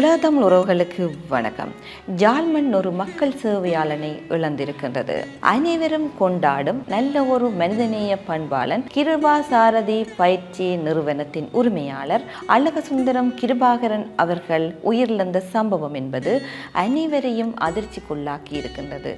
உலகத்தமிழ் உறவுகளுக்கு வணக்கம். ஜால்மன் ஒரு மக்கள் சேவையாளனை இழந்திருக்கின்றது. அனைவரும் கொண்டாடும் நல்ல ஒரு மனிதநேய பண்பாளன் கிருபா சாரதி பயிற்சி நிறுவனத்தின் உரிமையாளர் அழகசுந்தரம் கிருபாகரன் அவர்கள் உயிரிழந்த சம்பவம் என்பது அனைவரையும் அதிர்ச்சிக்குள்ளாக்கி இருக்கின்றது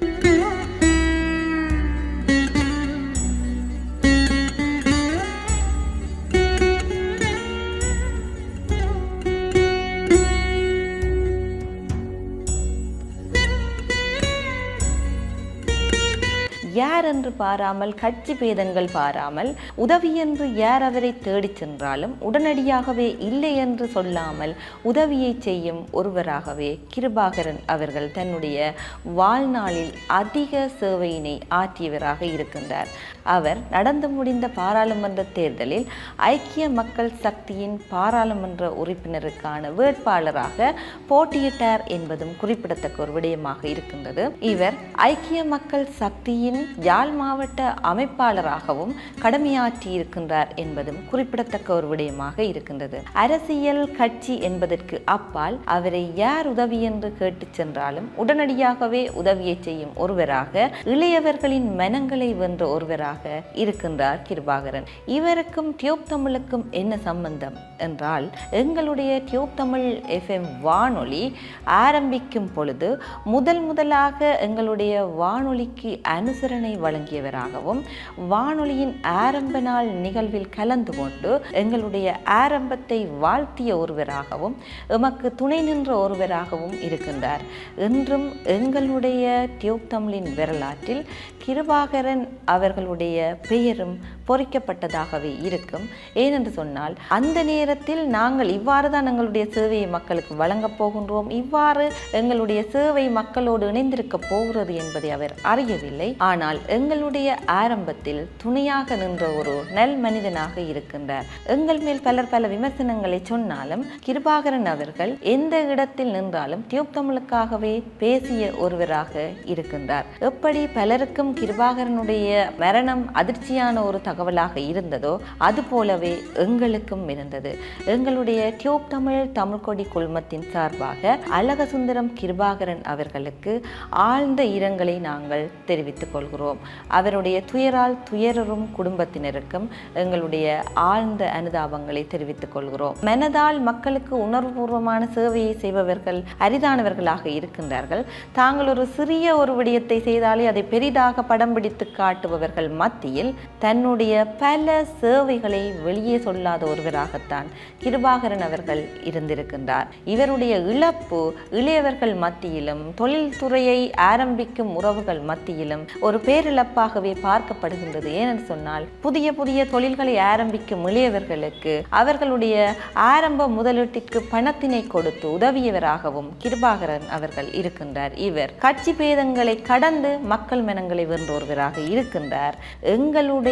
யார் என்று பாராமல் கட்சி பேதங்கள் பாராமல் உதவி என்று யார் அவரை தேடிச் சென்றாலும் உடனடியாகவே இல்லை என்று சொல்லாமல் உதவியை செய்யும் ஒருவராகவே கிருபாகரன் அவர்கள் தன்னுடைய வாழ்நாளில் அதிக சேவையினை ஆற்றியவராக இருக்கின்றார். அவர் நடந்து முடிந்த பாராளுமன்ற தேர்தலில் ஐக்கிய மக்கள் சக்தியின் பாராளுமன்ற உறுப்பினருக்கான வேட்பாளராக போட்டியிட்டார் என்பதும் குறிப்பிடத்தக்க ஒரு விடயமாக இருக்கின்றது. இவர் ஐக்கிய மக்கள் சக்தியின் யாழ் மாவட்ட அமைப்பாளராகவும் கடமையாற்றி இருக்கின்றார் என்பதும் குறிப்பிடத்தக்க ஒரு விடயமாக இருக்கின்றது. அரசியல் கட்சி என்பதற்கு அப்பால் அவரை யார் உதவி என்று கேட்டு சென்றாலும் உடனடியாகவே உதவியை செய்யும் ஒருவராக இளையவர்களின் மனங்களை வென்ற ஒருவராக இருக்கின்றார் கிருபாகரன். இவருக்கும் டியூப் தமிழுக்கும் என்ன சம்பந்தம் என்றால் எங்களுடைய டியூப் தமிழ் எஃப்எம் வானொலி ஆரம்பிக்கும் பொழுது முதல் முதலாக எங்களுடைய வானொலிக்கு அனுசர அனுசரணை வழங்கியவராகவும் வானொலியின் ஆரம்ப நாள் நிகழ்வில் கலந்து கொண்டு எங்களுடைய ஆரம்பத்தை வாழ்த்திய ஒருவராகவும் எமக்கு துணை நின்ற ஒருவராகவும் இருக்கின்றார். என்றும் எங்களுடைய டியூப் தமிழின் வரலாற்றில் கிருபாகரன் அவர்களுடைய பெயரும் பொறிக்கப்பட்டதாகவே இருக்கும். ஏனென்று சொன்னால் அந்த நேரத்தில் நாங்கள் இவ்வாறு தான் எங்களுடைய சேவையை மக்களுக்கு வழங்கப் போகின்றோம். இவ்வாறு எங்களுடைய சேவை மக்களோடு இணைந்திருக்க போகிறது என்பதை அவர் அறியவில்லை. ஆனால் எங்களுடைய ஆரம்பத்தில் துணையாக நின்ற ஒரு நல் மனிதனாக இருக்கின்றார். எங்கள் மேல் பலர் பல விமர்சனங்களை சொன்னாலும் கிருபாகரன் அவர்கள் எந்த இடத்தில் நின்றாலும் தியோப் தமிழுக்காகவே பேசிய ஒருவராக இருக்கின்றார். எப்படி பலருக்கும் கிருபாகரனுடைய மரணம் அதிர்ச்சியான ஒரு தகவலாக இருந்ததோ அது போலவே எங்களுக்கும் இருந்தது. எங்களுடைய டியூப் தமிழ் தமிழ்கொடி குழுமத்தின் சார்பாக அழகசுந்தரம் கிருபாகரன் அவர்களுக்கு ஆழ்ந்த இரங்கலை நாங்கள் தெரிவித்துக் கொள்கிறோம். அவருடைய துயரால் துயரரும் குடும்பத்தினருக்கும் எங்களுடைய ஆழ்ந்த அனுதாபங்களை தெரிவித்துக் கொள்கிறோம். மனதால் மக்களுக்கு உணர்வுபூர்வமான சேவையை செய்பவர்கள் அரிதானவர்களாக இருக்கின்றார்கள். தாங்கள் ஒரு சிறிய ஒரு விடயத்தை செய்தாலே அதை பெரிதாக படம் பிடித்து காட்டுபவர்கள் மத்தியில் தன்னுடைய தன்னுடைய பல சேவைகளை வெளியே சொல்லாத ஒருவராகத்தான் கிருபாகரன் அவர்கள் இருந்திருக்கின்றார். இவருடைய இழப்பு இளையவர்கள் மத்தியிலும் தொழில்துறையை ஆரம்பிக்கும் உறவுகள் மத்தியிலும் ஒரு பேரிழப்பாகவே பார்க்கப்படுகின்றது. ஏனென்று சொன்னால் புதிய புதிய தொழில்களை ஆரம்பிக்கும் இளையவர்களுக்கு அவர்களுடைய ஆரம்ப முதலீட்டிற்கு பணத்தினை கொடுத்து உதவியவராகவும் கிருபாகரன் அவர்கள் இருக்கின்றார். இவர் கட்சி பேதங்களை கடந்து மக்கள் மனங்களை வென்றோர்வராக இருக்கின்றார். எங்களுடைய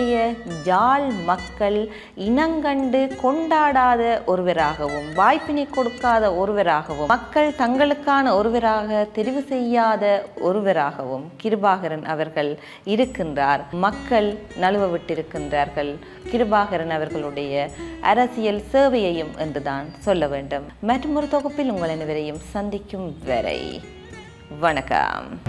ஜாழ் மக்கள் இனங்கண்டு கொண்டாடாத ஒருவராகவும் வாய்ப்பினை கொடுக்காத ஒருவராகவும் மக்கள் தங்களுக்கான ஒருவராக தெரிவு செய்யாத ஒருவராகவும் கிருபாகரன் அவர்கள் இருக்கின்றார். மக்கள் நழுவ விட்டிருக்கின்றார்கள். கிருபாகரன் அவர்களுடைய அரசியல் சேவையையும் என்றுதான் சொல்ல வேண்டும். மற்றும் ஒரு தொகுப்பில் உங்கள் அனைவரையும் சந்திக்கும் வரை வணக்கம்.